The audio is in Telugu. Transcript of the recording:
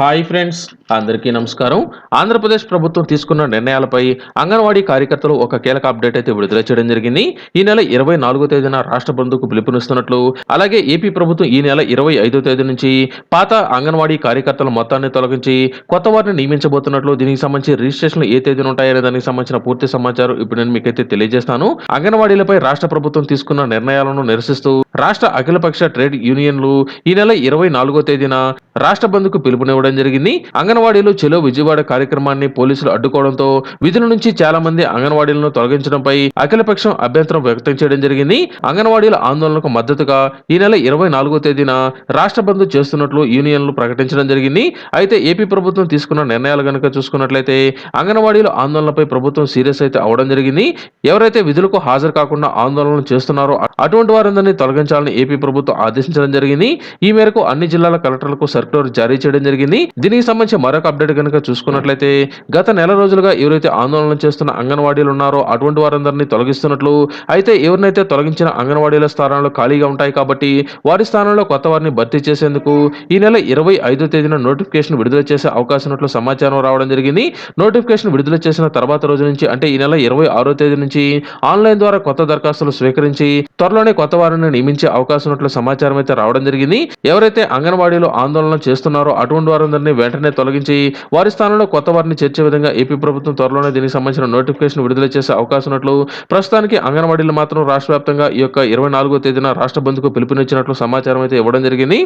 హాయ్ ఫ్రెండ్స్ అందరికీ నమస్కారం. ఆంధ్రప్రదేశ్ ప్రభుత్వం తీసుకున్న నిర్ణయాలపై అంగన్వాడీ కార్యకర్తలు ఒక కీలక అప్డేట్ అయితే విడుదల చేయడం జరిగింది. ఈ నెల ఇరవై నాలుగో తేదీన రాష్ట్ర బంధుకు పిలుపునిస్తున్నట్లు అలాగే ఏపీ ప్రభుత్వం ఈ నెల ఇరవై ఐదో తేదీ నుంచి పాత అంగన్వాడీ కార్యకర్తల మొత్తాన్ని తొలగించి కొత్త వారిని నియమించబోతున్నట్లు దీనికి సంబంధించి రిజిస్ట్రేషన్లు ఏ తేదీన ఉంటాయనే దానికి సంబంధించిన పూర్తి సమాచారం ఇప్పుడు నేను మీకైతే తెలియజేస్తాను. అంగన్వాడీలపై రాష్ట్ర ప్రభుత్వం తీసుకున్న నిర్ణయాలను నిరసిస్తూ రాష్ట్ర అఖిలపక్ష ట్రేడ్ యూనియన్లు ఈ నెల ఇరవై నాలుగో తేదీన రాష్ట్ర బంద్కు పిలుపునివ్వడం జరిగింది. అంగన్వాడీలు చెలో విజయవాడ కార్యక్రమాన్ని పోలీసులు అడ్డుకోవడంతో విధుల నుంచి చాలా మంది అంగన్వాడీలను తొలగించడంపై అఖిలపక్షం అభ్యంతరం వ్యక్తం చేయడం జరిగింది. అంగన్వాడీల ఆందోళనకు మద్దతుగా ఈ నెల ఇరవై నాలుగో తేదీన రాష్ట్ర బంద్ చేస్తున్నట్లు యూనియన్లు ప్రకటించడం జరిగింది. అయితే ఏపీ ప్రభుత్వం తీసుకున్న నిర్ణయాలు కనుక చూసుకున్నట్లయితే అంగన్వాడీల ఆందోళనపై ప్రభుత్వం సీరియస్ అయితే అవడం జరిగింది. ఎవరైతే విధులకు హాజరు కాకుండా ఆందోళనలు చేస్తున్నారో అటువంటి వారందరినీ తొలగించాలని ఏపీ ప్రభుత్వం ఆదేశించడం జరిగింది. ఈ మేరకు అన్ని జిల్లాల కలెక్టర్లకు సర్క్యులర్ జారీ చేయడం జరిగింది. దీనికి సంబంధించి మరొక అప్డేట్ కనుక చూసుకున్నట్లయితే గత నెల రోజులుగా ఎవరైతే ఆందోళన చేస్తున్న అంగన్వాడీలు ఉన్నారో అటువంటి వారందరినీ తొలగిస్తున్నట్లు అయితే ఎవరినైతే తొలగించిన అంగన్వాడీల స్థానాలు ఖాళీగా ఉంటాయి కాబట్టి వారి స్థానంలో కొత్త వారిని భర్తీ చేసేందుకు ఈ నెల ఇరవై ఐదో తేదీన నోటిఫికేషన్ విడుదల చేసే అవకాశం ఉన్నట్లు సమాచారం రావడం జరిగింది. నోటిఫికేషన్ విడుదల చేసిన తర్వాత రోజు నుంచి అంటే ఈ నెల ఇరవై ఆరో తేదీ నుంచి ఆన్లైన్ ద్వారా కొత్త దరఖాస్తులు స్వీకరించి త్వరలోనే కొత్త వారిని మించే అవకాశం ఉన్నట్లు సమాచారం అయితే రావడం జరిగింది. ఎవరైతే అంగన్వాడీలో ఆందోళన చేస్తున్నారో అటువంటి వారందరినీ వెంటనే తొలగించి వారి స్థానంలో కొత్త వారిని చేర్చే విధంగా ఏపీ ప్రభుత్వం త్వరలోనే దీనికి సంబంధించిన నోటిఫికేషన్ విడుదల చేసే అవకాశం ఉన్నట్లు ప్రస్తుతానికి అంగన్వాడీలు మాత్రం రాష్ట్ర వ్యాప్తంగా ఈ యొక్క ఇరవై నాలుగో తేదీన రాష్ట్ర బంధుకు పిలుపునిచ్చినట్లు సమాచారం అయితే ఇవ్వడం జరిగింది.